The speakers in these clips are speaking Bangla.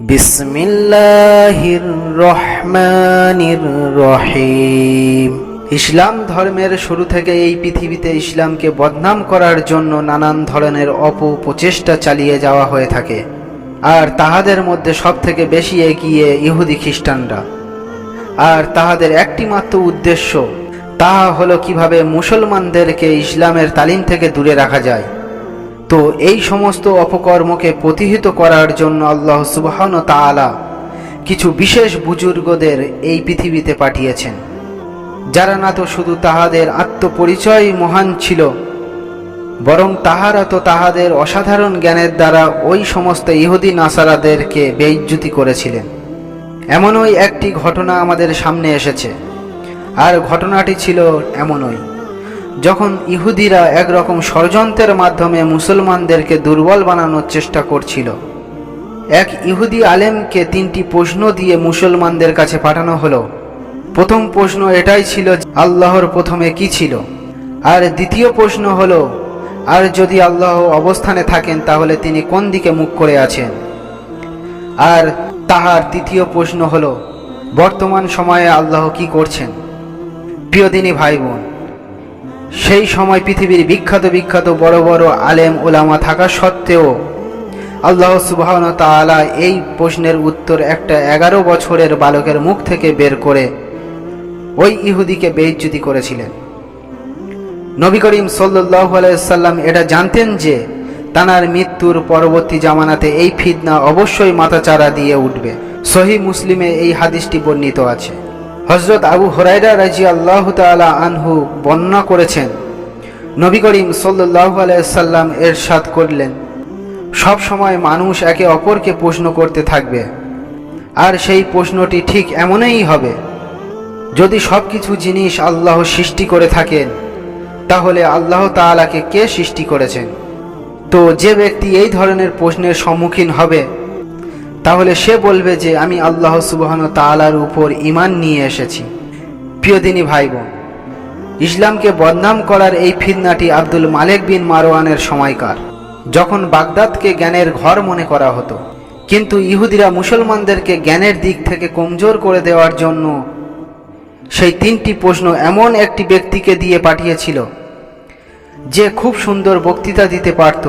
بسم الله الرحمن الرحيم ইসলাম ধর্মের শুরু থেকে এই পৃথিবীতে ইসলামকে বদনাম করার জন্য নানান ধরনের অপপ্রচেষ্টা চালিয়ে যাওয়া হয়ে থাকে আর তাহাদের মধ্যে সবথেকে বেশি এগিয়ে ইহুদি খ্রিস্টানরা আর তাহাদের একটি মাত্র উদ্দেশ্য তাহা হলো কিভাবে মুসলমানদেরকে ইসলামের তালিম থেকে দূরে রাখা যায় তো এই সমস্ত অপকর্মকে প্রতিহিত করার জন্য আল্লাহ সুবহান তাআলা কিছু বিশেষ বুজুর্গদের এই পৃথিবীতে পাঠিয়েছেন। যারা না তো শুধু তাহাদের আত্মপরিচয় মহান ছিল, বরং তাহারা তো তাহাদের অসাধারণ জ্ঞানের দ্বারা ওই সমস্ত ইহুদি নাসারাদেরকে বেইজ্জুতি করেছিলেন। এমনই একটি ঘটনা আমাদের সামনে এসেছে, আর ঘটনাটি ছিল এমনই। যখন ইহুদিরা একরকম ষড়যন্ত্রের মাধ্যমে মুসলমানদেরকে দুর্বল বানানোর চেষ্টা করছিল, এক ইহুদি আলেমকে তিনটি প্রশ্ন দিয়ে মুসলমানদের কাছে পাঠানো হলো। প্রথম প্রশ্ন এটাই ছিল আল্লাহর প্রথমে কি ছিল? আর দ্বিতীয় প্রশ্ন হলো, আর যদি আল্লাহ অবস্থানে থাকেন, তাহলে তিনি কোন দিকে মুখ করে আছেন? আর তাহার তৃতীয় প্রশ্ন হলো, বর্তমান সময়ে আল্লাহ কি করছেন? প্রিয়দিনী ভাই বোন সেই সময় পৃথিবীর বিখ্যাত বিখ্যাত বড় বড় আলেম ওলামা থাকা সত্ত্বেও আল্লাহ সুবাহ তাআলা এই প্রশ্নের উত্তর একটা এগারো বছরের বালকের মুখ থেকে বের করে ওই ইহুদিকে বেইজ্জুতি করেছিলেন। নবী করিম সাল্লাহ সাল্লাম এটা জানতেন যে তানার মৃত্যুর পরবর্তী জামানাতে এই ফিদনা অবশ্যই মাথাচাড়া দিয়ে উঠবে। সহি মুসলিমে এই হাদিসটি বর্ণিত আছে। হজরত আবু হরাইরা রাজি আল্লাহ তালা আনহু বর্ণনা করেছেন, নবী করিম সাল্লাহ সাল্লাম এরশাদ করলেন, সব সময় মানুষ একে অপরকে প্রশ্ন করতে থাকবে, আর সেই প্রশ্নটি ঠিক এমনই হবে, যদি সব কিছু জিনিস আল্লাহ সৃষ্টি করে থাকেন, তাহলে আল্লাহ তাআলাকে কে সৃষ্টি করেছেন? তো যে ব্যক্তি এই ধরনের প্রশ্নের সম্মুখীন হবে তাহলে সে বলবে যে আমি আল্লাহ সুবহান তালার উপর ইমান নিয়ে এসেছি। প্রিয়দিনী ভাই বোন ইসলামকে বদনাম করার এই ফিতনাটি আব্দুল মালেক বিন মারওয়ানের সময়কার, যখন বাগদাদকে জ্ঞানের ঘর মনে করা হতো। কিন্তু ইহুদিরা মুসলমানদেরকে জ্ঞানের দিক থেকে কমজোর করে দেওয়ার জন্য সেই তিনটি প্রশ্ন এমন একটি ব্যক্তিকে দিয়ে পাঠিয়েছিল, যে খুব সুন্দর বক্তৃতা দিতে পারত,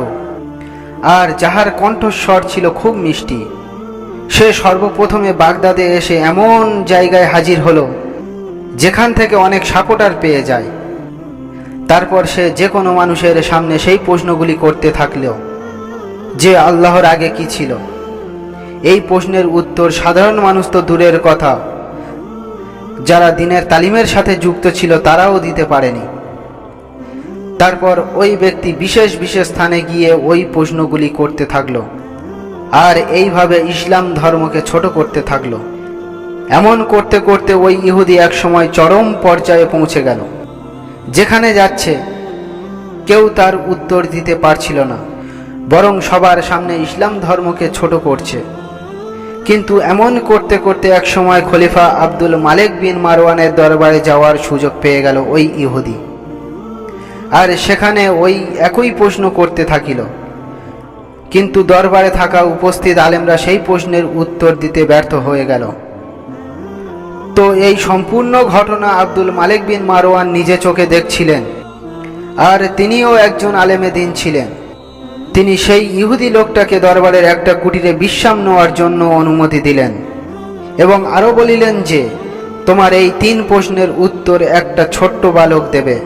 আর যাহার কণ্ঠস্বর ছিল খুব মিষ্টি। সে সর্বপ্রথমে বাগদাদে এসে এমন জায়গায় হাজির হলো, যেখান থেকে অনেক সাপোর্টার পেয়ে যায়। তারপর সে যে কোনো মানুষের সামনে সেই প্রশ্নগুলি করতে থাকলেও, যে আল্লাহর আগে কি ছিল? এই প্রশ্নের উত্তর সাধারণ মানুষ তো দূরের কথা। যারা দিনের তালিমের সাথে যুক্ত ছিল তারাও দিতে পারেনি। তারপর ওই ব্যক্তি বিশেষ বিশেষ স্থানে গিয়ে ওই প্রশ্নগুলি করতে থাকল। আর এইভাবে ইসলাম ধর্মকে ছোট করতে থাকল। এমন করতে করতে ওই ইহুদি এক সময় চরম পর্যায়ে পৌঁছে গেল। যেখানে যাচ্ছে, কেউ তার উত্তর দিতে পারছিল না, বরং সবার সামনে ইসলাম ধর্মকে ছোট করছে। কিন্তু এমন করতে করতে এক সময় খলিফা আব্দুল মালেক বিন মারওয়ানের দরবারে যাওয়ার সুযোগ পেয়ে গেল ওই ইহুদি। আর সেখানে ওই একই প্রশ্ন করতে থাকিল। কিন্তু দরবারে থাকা উপস্থিত আলেমরা সেই প্রশ্নের উত্তর দিতে ব্যর্থ হয়ে গেল। তো এই সম্পূর্ণ ঘটনা আব্দুল মালিক বিন মারোয়ান নিজে চোখে দেখছিলেন। আর তিনিও একজন আলেমে দিন ছিলেন। তিনি সেই ইহুদি লোকটাকে দরবারের একটা কুটিরে বিশ্রাম নেওয়ার জন্য অনুমতি দিলেন এবং আরও বলিলেন যে, তোমার এই তিন প্রশ্নের উত্তর একটা ছোট্ট বালক দেবে।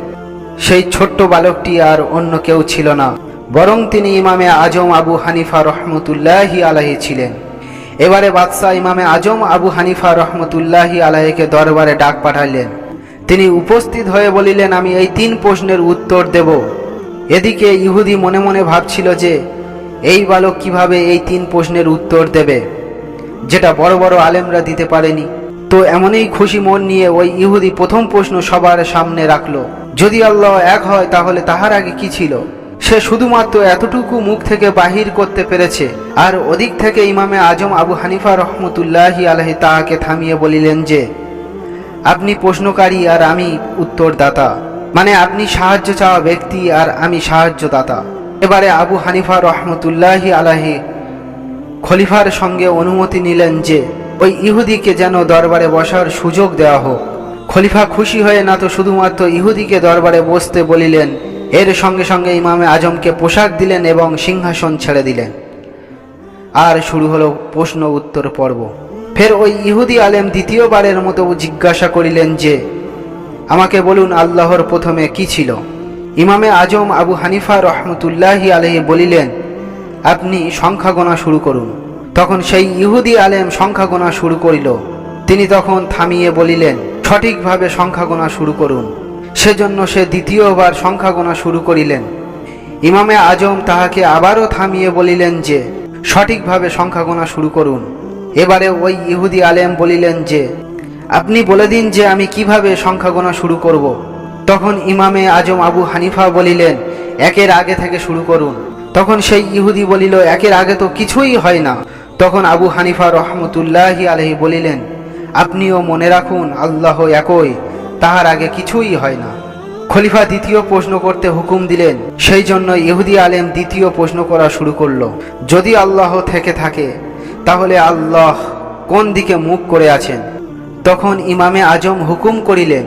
সেই ছোট্ট বালকটি আর অন্য কেউ ছিল না। বরং তিনি ইমামে আজম আবু হানিফা রহমতুল্লাহি আলাহি ছিলেন। এবারে বাদশাহ ইমামে আজম আবু হানিফা রহমতুল্লাহি আলাহিকে দরবারে ডাক পাঠাইলেন। তিনি উপস্থিত হয়ে বলিলেন, আমি এই তিন প্রশ্নের উত্তর দেব। এদিকে ইহুদি মনে মনে ভাবছিল যে, এই বালক কীভাবে এই তিন প্রশ্নের উত্তর দেবে, যেটা বড় বড় আলেমরা দিতে পারেনি। তো এমনই খুশি মন নিয়ে ওই ইহুদি প্রথম প্রশ্ন সবার সামনে রাখল। যদি আল্লাহ এক হয়, তাহলে তাহার আগে কি ছিল? সে শুধুমাত্র এতটুকু মুখ থেকে বাহির করতে পেরেছে। আর ওদিক থেকে ইমামে আজম আবু হানিফা রহমতুল্লাহি আলহি তাহাকে থামিয়ে বলিলেন যে, আপনি প্রশ্নকারী আর আমি উত্তরদাতা। মানে আপনি সাহায্য চাওয়া ব্যক্তি আর আমি সাহায্যদাতা। এবারে আবু হানিফা রহমতুল্লাহি আলাহি খলিফার সঙ্গে অনুমতি নিলেন যে, ওই ইহুদিকে যেন দরবারে বসার সুযোগ দেওয়া হোক। খলিফা খুশি হয়ে না তো শুধুমাত্র ইহুদিকে দরবারে বসতে বলিলেন এর সঙ্গে সঙ্গে ইমামে আজমকে পোশাক দিলেন এবং সিংহাসন ছেড়ে দিলেন। আর শুরু হলো প্রশ্ন উত্তর পর্ব। ফের ওই ইহুদি আলেম দ্বিতীয়বারের মতো জিজ্ঞাসা করিলেন যে, আমাকে বলুন আল্লাহর প্রথমে কি ছিল? ইমামে আজম আবু হানিফা রহমতুল্লাহি আলহি বলিলেন, আপনি সংখ্যা গোনা শুরু করুন। তখন সেই ইহুদি আলেম সংখ্যা গোনা শুরু করিল। তিনি তখন থামিয়ে বলিলেন, সঠিকভাবে সংখ্যা গোনা শুরু করুন। সেজন্য সে দ্বিতীয়বার সংখ্যা গোনা শুরু করিলেন। ইমামে আজম তাহাকে আবারও থামিয়ে বলিলেন যে, সঠিকভাবে সংখ্যা গোনা শুরু করুন। এবারে ওই ইহুদি আলেম বলিলেন যে, আপনি বলে দিন যে আমি কীভাবে সংখ্যা গোনা শুরু করব। তখন ইমামে আজম আবু হানিফা বলিলেন, একের আগে থেকে শুরু করুন। তখন সেই ইহুদি বলিল, একের আগে তো কিছুই হয় না। তখন আবু হানিফা রহমতুল্লাহি আলহি বলিলেন, আপনিও মনে রাখুন, আল্লাহ একই। তাহার আগে কিছুই হয় না। খলিফা দ্বিতীয় প্রশ্ন করতে হুকুম দিলেন, সেই জন্য ইহুদি আলেম দ্বিতীয় প্রশ্ন করা শুরু করল। যদি আল্লাহ থেকে থাকে, তাহলে আল্লাহ কোন দিকে মুখ করে আছেন? তখন ইমামে আজম হুকুম করিলেন,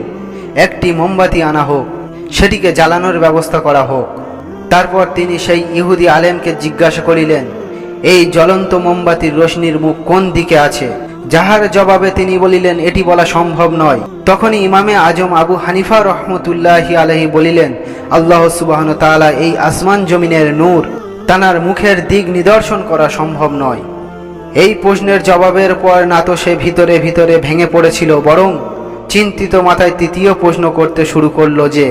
একটি মোমবাতি আনা হোক, সেটিকে জ্বালানোর ব্যবস্থা করা হোক। তারপর তিনি সেই ইহুদি আলেমকে জিজ্ঞাসা করিলেন, এই জ্বলন্ত মোমবাতির রশ্মির মুখ কোন দিকে আছে? যাহার জবাবে তিনি বলিলেন, এটি বলা সম্ভব নয়। তখনই ইমামে আজম আবু হানিফা রহমতুল্লাহি আলহি বলিলেন, আল্লাহ সুবাহন তাআলা এই আসমান জমিনের নূর, তানার মুখের দিক নিদর্শন করা সম্ভব নয়। এই প্রশ্নের জবাবের পর না তো সে ভিতরে ভিতরে ভেঙে পড়েছিল, বরং চিন্তিত মাথায় তৃতীয় প্রশ্ন করতে শুরু করল যে,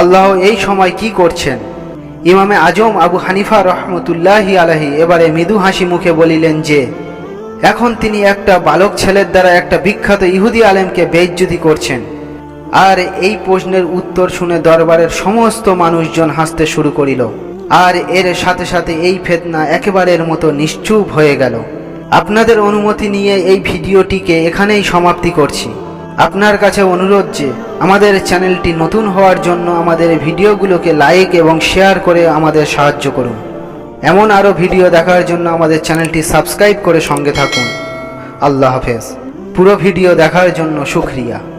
আল্লাহ এই সময় কি করছেন? ইমামে আজম আবু হানিফা রহমতুল্লাহি আলহি এবারে মৃদু হাসি মুখে বলিলেন যে এখন তিনি একটা বালক ছেলের দ্বারা একটা বিখ্যাত ইহুদি আলেমকে বেইজ্জতি করছেন। আর এই প্রশ্নের উত্তর শুনে দরবারের সমস্ত মানুষজন হাসতে শুরু করিল। আর এর সাথে সাথে এই ফেতনা একেবারের মতো নিশ্চুপ হয়ে গেল। আপনাদের অনুমতি নিয়ে এই ভিডিওটিকে এখানেই সমাপ্তি করছি। আপনার কাছে অনুরোধ যে, আমাদের চ্যানেলটি নতুন হওয়ার জন্য আমাদের ভিডিওগুলোকে লাইক এবং শেয়ার করে আমাদের সাহায্য করুন। এমন আরও ভিডিও দেখার জন্য আমাদের চ্যানেলটি সাবস্ক্রাইব করে সঙ্গে থাকুন। আল্লাহ হাফেজ। পুরো ভিডিও দেখার জন্য শুক্রিয়া।